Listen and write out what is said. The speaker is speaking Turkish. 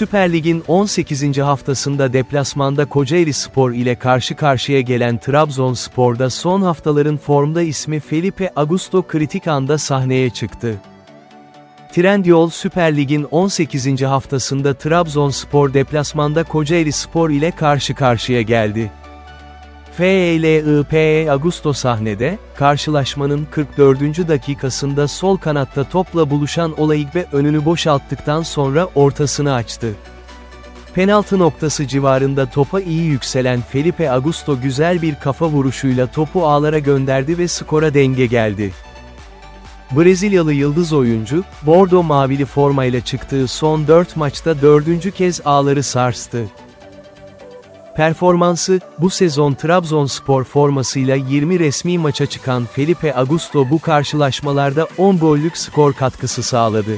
Süper Lig'in 18. haftasında deplasmanda Kocaeli Spor ile karşı karşıya gelen Trabzonspor'da son haftaların formda ismi Felipe Augusto kritik anda sahneye çıktı. Trendyol Süper Lig'in 18. haftasında Trabzonspor deplasmanda Kocaeli Spor ile karşı karşıya geldi. FELIPE Augusto sahnede, karşılaşmanın 44. dakikasında sol kanatta topla buluşan Olaigbe önünü boşalttıktan sonra ortasını açtı. Penaltı noktası civarında topa iyi yükselen Felipe Augusto güzel bir kafa vuruşuyla topu ağlara gönderdi ve skora denge geldi. Brezilyalı yıldız oyuncu, bordo mavili formayla çıktığı son 4 maçta dördüncü kez ağları sarstı. Performansı, bu sezon Trabzonspor formasıyla 20 resmi maça çıkan Felipe Augusto bu karşılaşmalarda 10 gollük skor katkısı sağladı.